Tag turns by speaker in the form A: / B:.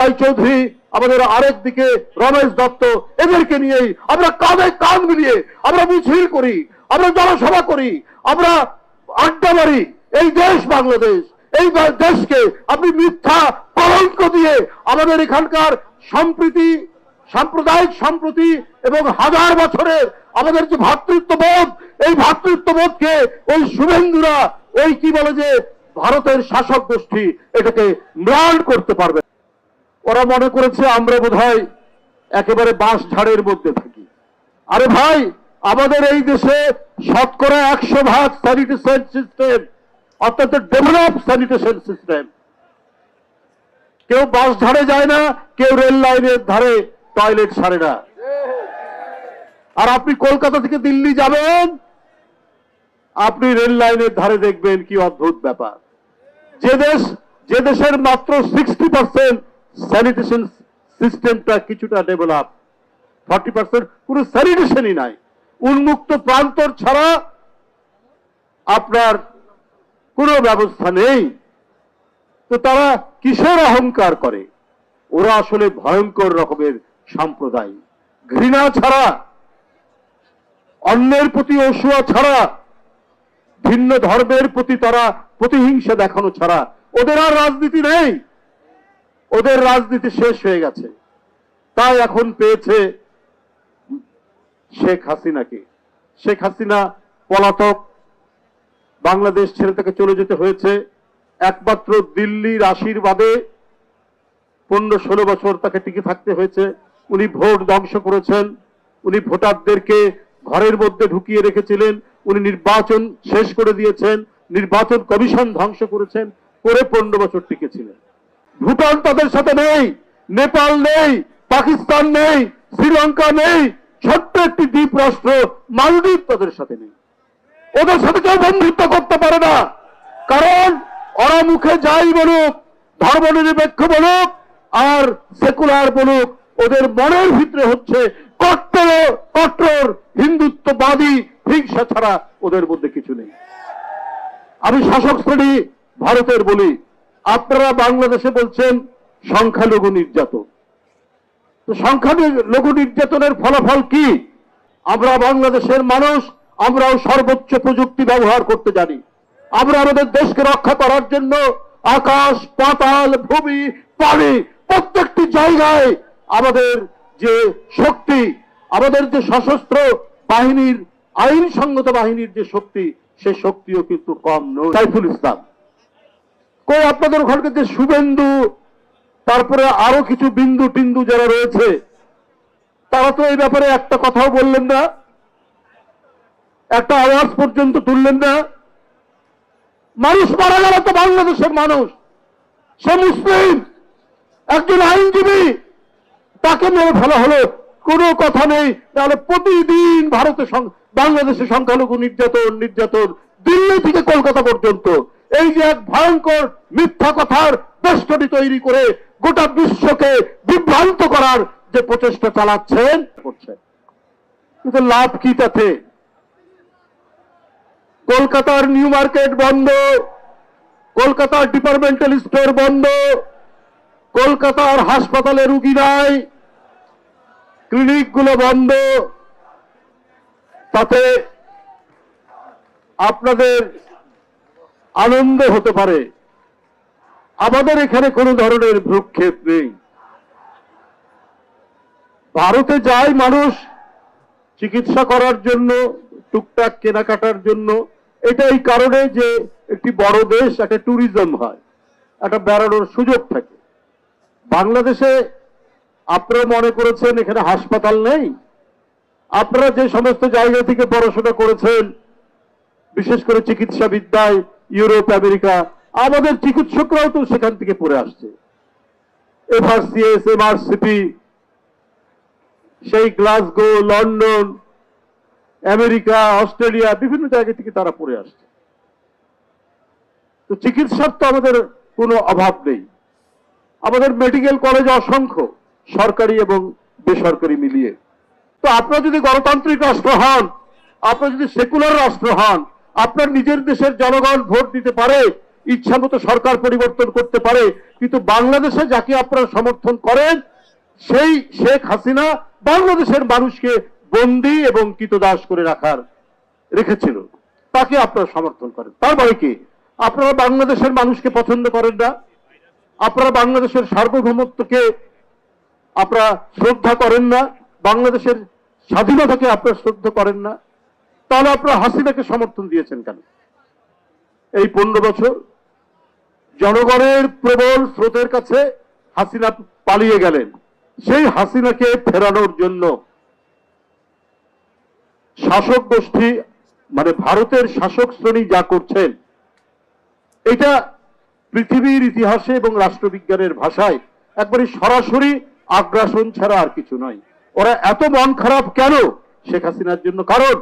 A: রায় চৌধুরী, আমাদের আরেক দিকে রমেশ দত্ত, এদেরকে নিয়েই আমরা কাঁধে কাঁধ মিলিয়ে আমরা মিছিল করি, আমরা জনসভা করি, আমরা আড্ডা মারি। এই দেশ বাংলাদেশ, এই দেশকে আপনি মিথ্যা কলঙ্ক দিয়ে আমাদের এখানকার সম্প্রীতি, সাম্প্রদায়িক সম্প্রতি এবং হাজার বছরের আমাদের যে ভ্রাতৃত্ববোধ এই ভ্রাতৃত্ববোধকে ওই শুভেন্দুরা, ওই কি বলে যে, ভারতের শাসক গোষ্ঠী, এটাকে ম্লান করতে পারবে ওরা মনে করেছে আমরা বোধহয় একেবারে বাঁশ ঝাড়ের মধ্যে থাকি। আরে ভাই, আমাদের এই দেশে শতকরা একশো ভাগ স্যানিটেশন সিস্টেম অর্থাৎ ডেভেলপ স্যানিটেশন সিস্টেম কেউ বাস ধারে যায় না, কেউ রেল লাইনের ধারে টয়লেট সারে না। আর আপনি কলকাতা থেকে দিল্লি যাবেন, আপনি রেল লাইনের ধারে দেখবেন কি অদ্ভুত ব্যাপার। যে দেশ, যে দেশের মাত্র সিক্সটি পার্সেন্ট স্যানিটেশন সিস্টেমটা কিছুটা ডেভেলপ ফর্টি পার্সেন্ট কোনো স্যানিটেশনই নাই। উন্মুক্ত প্রান্তর ছাড়া আপনার কোনো ব্যবস্থা নেই। তো তারা কিসের অহংকার করে? ওরা আসলে ভয়ঙ্কর রকমের সম্প্রদায় ঘৃণা ছাড়া, অন্যের প্রতি অসুয়া ছাড়া, ভিন্ন ধর্মের প্রতি তারা প্রতিহিংসা দেখানো ছাড়া ওদের আর রাজনীতি নেই। ওদের রাজনীতি শেষ হয়ে গেছে। তাই এখন পেয়েছে শেখ হাসিনাকে। শেখ হাসিনা পলাতক বাংলাদেশ ছেড়ে তাকে চলে যেতে হয়েছে। একমাত্র দিল্লির আশীর্বাদে পনেরো ষোলো বছর তাকে টিকে থাকতে হয়েছে। উনি ভোট ধ্বংস করেছেন। উনি ভোটারদেরকে ঘরের মধ্যে ঢুকিয়ে রেখেছিলেন। উনি নির্বাচন শেষ করে দিয়েছেন। নির্বাচন কমিশন ধ্বংস করেছেন। করে পনেরো বছর টিকেছিলেন। ভুটান তাদের সাথে নেই, নেপাল নেই, পাকিস্তান নেই, শ্রীলঙ্কা নেই ছোট্ট একটি দ্বীপ রাষ্ট্র মালদ্বীপ তাদের সাথে নেই। ওদের সাথে কেউ বন্ধুত্ব করতে পারে না। কারণ ওরা মুখে যাই বলুক ধর্ম নিরপেক্ষ বলুক, আর সেকুলার বলুক, ওদের মনের ভিতরে হচ্ছে কট্টর কট্টর, হিন্দুত্ববাদী, হিংসা ছাড়া ওদের মধ্যে কিছু নেই। আমি শাসক শ্রেণি ভারতের বলি। আপনারা বাংলাদেশে বলছেন সংখ্যালঘু নির্যাতন। তো সংখ্যালঘু নির্যাতনের ফলাফল কি? আমরা বাংলাদেশের মানুষ, আমরাও সর্বোচ্চ প্রযুক্তি ব্যবহার করতে জানি। আমরা আমাদের দেশকে রক্ষা করার জন্য আকাশ, পাতাল, ভূমি, পানি প্রত্যেকটি জায়গায় আমাদের যে শক্তি, আমাদের যে সশস্ত্র বাহিনীর আইনসঙ্গত বাহিনীর যে শক্তি, সে শক্তিও কিন্তু কম নয়। সাইফুল ইসলাম কই আপনাদের ওখানকার যে শুভেন্দু, তারপরে আরও কিছু বিন্দু টিন্দু যারা রয়েছে, তারা তো এই ব্যাপারে একটা কথাও বললেন না, একটা আওয়াজ পর্যন্ত তুললেন না। মানুষ মারা গেল তো বাংলাদেশের মানুষ। সে মুসলিম, একজন আইনজীবী, তাকে মেরে ফেলা হলো। কোনো কথা নেই। তাহলে প্রতিদিন ভারতে সং- বাংলাদেশে সংখ্যালঘু নির্যাতন নির্যাতন, দিল্লি থেকে কলকাতা পর্যন্ত। এই যে এক ভয়ঙ্কর মিথ্যা কথার বেষ্টনী তৈরি করে গোটা বিশ্বকে বিভ্রান্ত করার যে প্রচেষ্টা চালাচ্ছেন, করছেন। কিন্তু লাভ কি তাতে? কলকাতার নিউ মার্কেট বন্ধ, কলকাতার ডিপার্টমেন্টাল স্টোর বন্ধ, কলকাতার হাসপাতালে রুগী নাই, ক্লিনিকগুলো বন্ধ। তাতে আপনাদের আনন্দ হতে পারে। আমাদের এখানে কোনো ধরনের ভ্রুক্ষেপ নেই। ভারতে যায় মানুষ চিকিৎসা করার জন্য, টুকটাক কেনাকাটার জন্য এটা এই কারণে যে একটি বড় দেশ, একটা ট্যুরিজম হয়, একটা বেড়ানোর সুযোগ থাকে। বাংলাদেশে আপনারা মনে করেছেন এখানে হাসপাতাল নেই। আপনারা যে সমস্ত জায়গা থেকে পড়াশোনা করেছেন, বিশেষ করে চিকিৎসা বিদ্যায় ইউরোপ, আমেরিকা, আমাদের চিকিৎসকরাও তো সেখান থেকে পড়ে আসছে। F R C S, M R C P, সেই গ্লাসগো, লন্ডন, আমেরিকা, অস্ট্রেলিয়া, বিভিন্ন জায়গা থেকে তারা পড়ে আসছে। তো চিকিৎসার তো আমাদের কোনো অভাব নেই। আমাদের মেডিকেল কলেজ অসংখ্য, সরকারি এবং বেসরকারি মিলিয়ে। তো আপনারা যদি গণতান্ত্রিক রাষ্ট্র হন, আপনারা যদি সেকুলার রাষ্ট্র হন আপনার নিজের দেশের জনগণ ভোট দিতে পারে ইচ্ছা মতো সরকার পরিবর্তন করতে পারে, কিন্তু বাংলাদেশে যাকে আপনারা সমর্থন করেন, সেই শেখ হাসিনা বাংলাদেশের মানুষকে বন্দী এবং কৃতদাস করে রাখার রেখেছিল। তাকে আপনারা সমর্থন করেন। তার মানে কি? আপনারা বাংলাদেশের মানুষকে পছন্দ করেন না। আপনারা বাংলাদেশের সার্বভৌমত্বকে আপনারা শ্রদ্ধা করেন না। বাংলাদেশের স্বাধীনতাকে আপনারা শ্রদ্ধা করেন না। তাহলে আপনারা হাসিনাকে সমর্থন দিয়েছেন কেন? এই পনেরো বছর জনগণের প্রবল স্রোতের কাছে হাসিনা পালিয়ে গেলেন। সেই হাসিনাকে ফেরানোর জন্য শাসক গোষ্ঠী মানে ভারতের শাসক শ্রেণি যা করছেন, এটা পৃথিবীর ইতিহাসে এবং রাষ্ট্রবিজ্ঞানের ভাষায় একবারে সরাসরি আগ্রাসন ছাড়া আর কিছু নয়। ওরা এত মন খারাপ কেন শেখ হাসিনার জন্য? কারণ